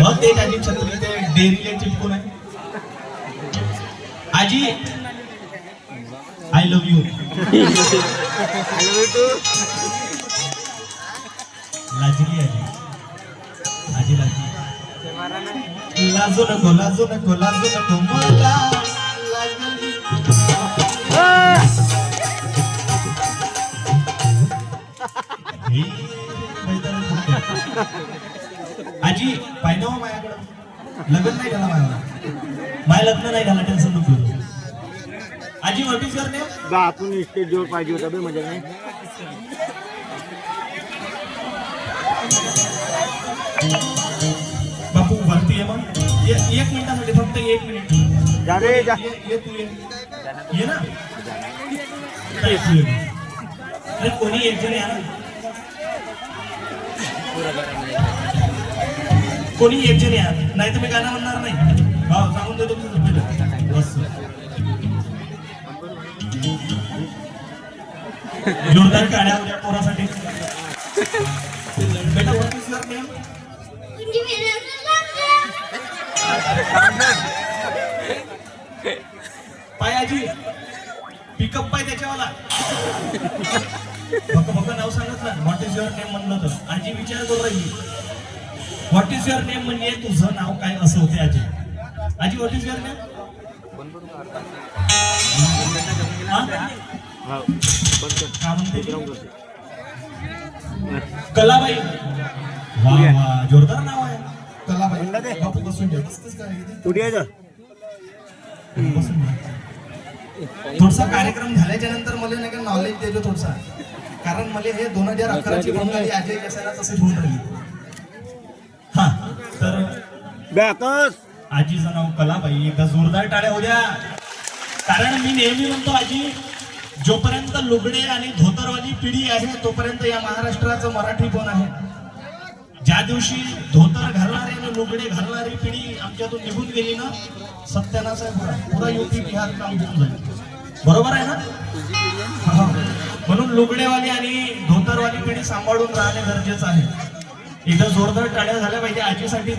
हो तेच आजी छत्री ते डेअरीला आहे. आजी आय लव्ह यू लाजली आजी आजी लाजली लाजू नको लाजू नको लाजू नको. मला आजी पाहिजे हो माझ्याकडं. लग्न नाही झालं माझ्या माझ्या लग्न नाही झालं टेन्शन नको. आजी इज युअर नेम आतून स्टेजवर पाहिजे होता बे मजा नाही. बापू आहे मग. एक मिनिटासाठी फक्त एक मिनिट. जा रे जा. ये तू ये. ना. अरे कोणी एक जण या कोणी एक जण या नाही तर मी गाणं म्हणणार नाही. हो सांगून देतो तुझं पहिलं. बस. जोरदार काढ्या उद्या पोरासाठी. बेटा what is your पायाजी पिकअप पाय त्याच्यावाला. बघ बघ नाव सांगितलं व्हॉट इज युअर नेम म्हणलं तर? आजी विचार करू राहिली. व्हॉट इज युअर नेम म्हणजे तुझं नाव काय असं होते आजी? आजी व्हॉट इज युअर नेम हा. कलाबाई. वा वा जोरदार नाव आहे. कलाबाई? बापू बसून घ्या? कुठे. थोडसा कार्यक्रम झाल्याच्यानंतर मला नाही का नॉलेज देतो थोडसा. कारण मला हे दोन हजार अकराची बंगाली आजी कसायला तसे होऊन राहिली. हा तर आजीचं नाव कलाबाई एकदा जोरदार टाळ्या होत्या कारण मी नेहमी म्हणतो आजी जोपर्यंत लुगडे आणि धोतरवाली पिढी आहे तोपर्यंत या महाराष्ट्राचं मराठी पण आहे. ज्या दिवशी धोतर घालणारी आणि लुगडे घालणारी पिढी आमच्यातून निघून गेली ना सत्यानाश आहे पुरा युपी बिहार काम घेऊन जाईल बरोबर आहे ना? हा. म्हणून लुगडेवाली आणि धोतरवाली पिढी सांभाळून राहणे गरजेचं आहे. एकदा जोरदार टाळ्या झाल्या पाहिजे. आजीसाठी